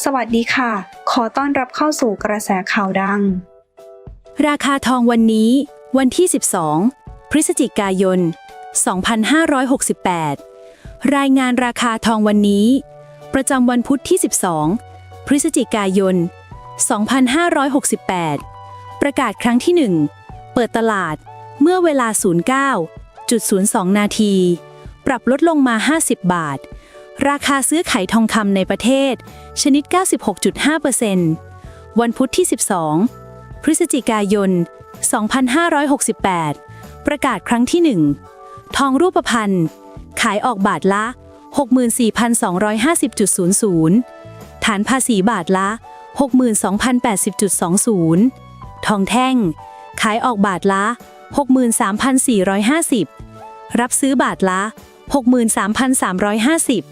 สวัสดีค่ะ ขอต้อนรับเข้าสู่กระแสข่าวดัง ราคาทองวันนี้ วันที่ 12 พฤศจิกายน 2568 รายงานราคาทองวันนี้ ประจำวันพุธที่ 12 พฤศจิกายน 2568 ประกาศครั้งที่ 1 เปิดตลาดเมื่อเวลา 09.02 นาที ปรับลดลงมา 50 บาท ราคาซื้อขายทองคำในประเทศ ชนิด 96.5%วันพุธที่ 12 พฤศจิกายน 2568 ประกาศครั้งที่ 1 ทองรูปพรรณขายออกบาทละ 64,250.00 ฐานภาษีบาทละ 62,080.20 ทองแท่ง ขายออกบาทละ 63,450 รับซื้อบาทละ 63,350